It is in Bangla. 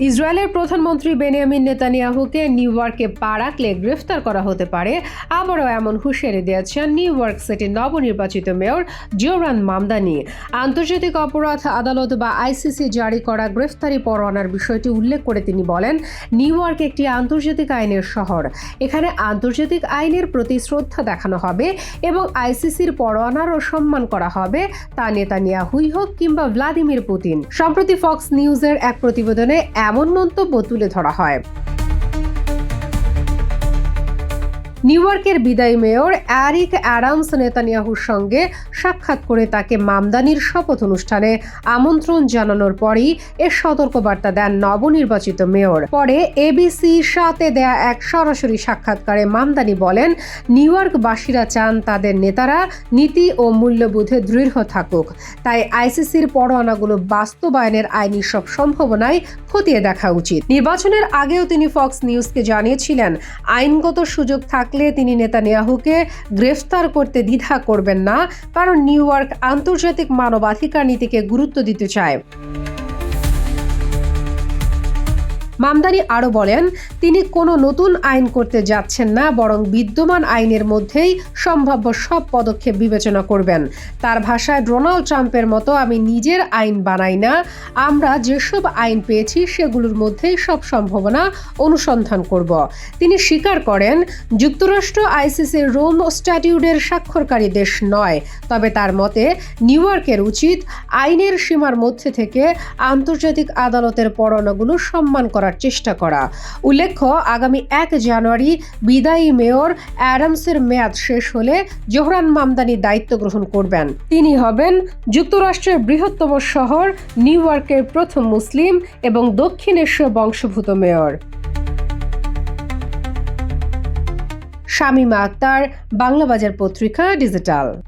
ইসরায়েলের প্রধানমন্ত্রী বেনিয়ামিন নেতানিয়াহুকে নিউ ইয়র্কে পা রাখলে গ্রেফতার করা হতে পারে, আবারও এমন হুঁশিয়ারি দিয়েছেন নিউ ইয়র্ক সিটির নবনির্বাচিত মেয়র জিওরান মামদানি। আন্তর্জাতিক অপরাধ, আদালত বা আইসিসি জারি করা গ্রেফতারি পরোয়ানার বিষয়টি উল্লেখ করে তিনি বলেন, নিউ ইয়র্ক একটি আন্তর্জাতিক আইনের শহর। এখানে আন্তর্জাতিক আইনের প্রতি শ্রদ্ধা দেখানো হবে এবং আইসিসির পরোয়ানারও সম্মান করা হবে, তা নেতানিয়াহুই হোক কিংবা ভ্লাদিমির পুতিন। সম্প্রতি ফক্স নিউজের এক প্রতিবেদনে এমন মন্তব্য তুলে ধরা হয়। নিউ ইয়র্কের বিদায়ী মেয়র অ্যারিক অ্যাডামস নেতানিয়াহুর সঙ্গে সাক্ষাৎ করে তাকে মামদানির শপথ অনুষ্ঠানে আমন্ত্রণ জানানোর পরই এর সতর্কবার্তা দেন নবনির্বাচিত মেয়র। পরে এবিসি সাথে দেয়া এক সরাসরি সাক্ষাৎকারে মামদানি বলেন নিউ ইয়র্কবাসীরা চান তাদের নেতারা নীতি ও মূল্যবোধে দৃঢ় থাকুক। তাই আইসিসির পরোয়ানাগুলো বাস্তবায়নের আইনি সব সম্ভাবনায় খতিয়ে দেখা উচিত। নির্বাচনের আগেও তিনি ফক্স নিউজকে জানিয়েছিলেন, আইনগত সুযোগ থাকলে তিনি নেতানিয়াহুকে গ্রেফতার করতে দ্বিধা করবেন না, কারণ নিউ আন্তর্জাতিক মানবাধিকার নীতিকে গুরুত্ব দিতে চায়। মামদানি আরও বলেন, তিনি কোনো নতুন আইন করতে যাচ্ছেন না, বরং বিদ্যমান আইনের মধ্যেই সম্ভাব্য সব পদক্ষেপ বিবেচনা করবেন। তার ভাষায়, ডোনাল্ড ট্রাম্পের মতো আমি নিজের আইন বানাই না, আমরা যেসব আইন পেয়েছি সেগুলোর মধ্যেই সব সম্ভাবনা অনুসন্ধান করব। তিনি স্বীকার করেন, যুক্তরাষ্ট্র আইসিসির রোম স্ট্যাটিউডের স্বাক্ষরকারী দেশ নয়, তবে তার মতে নিউ ইয়র্কের উচিত আইনের সীমার মধ্যে থেকে আন্তর্জাতিক আদালতের পরোয়ানাগুলো সম্মান করার চেষ্টা করা। উল্লেখ্য, আগামী এক জানুয়ারি বিদায়ী মেয়র অ্যাডামসের মেয়াদ শেষ হলে জোহরান মামদানি দায়িত্ব গ্রহণ করবেন। তিনি হবেন যুক্তরাষ্ট্রের বৃহত্তম শহর, নিউ ইয়র্কের প্রথম মুসলিম এবং দক্ষিণ এশীয় বংশোদ্ভূত মেয়র। শামীমা আক্তার বাংলা বাজার পত্রিকা ডিজিটাল।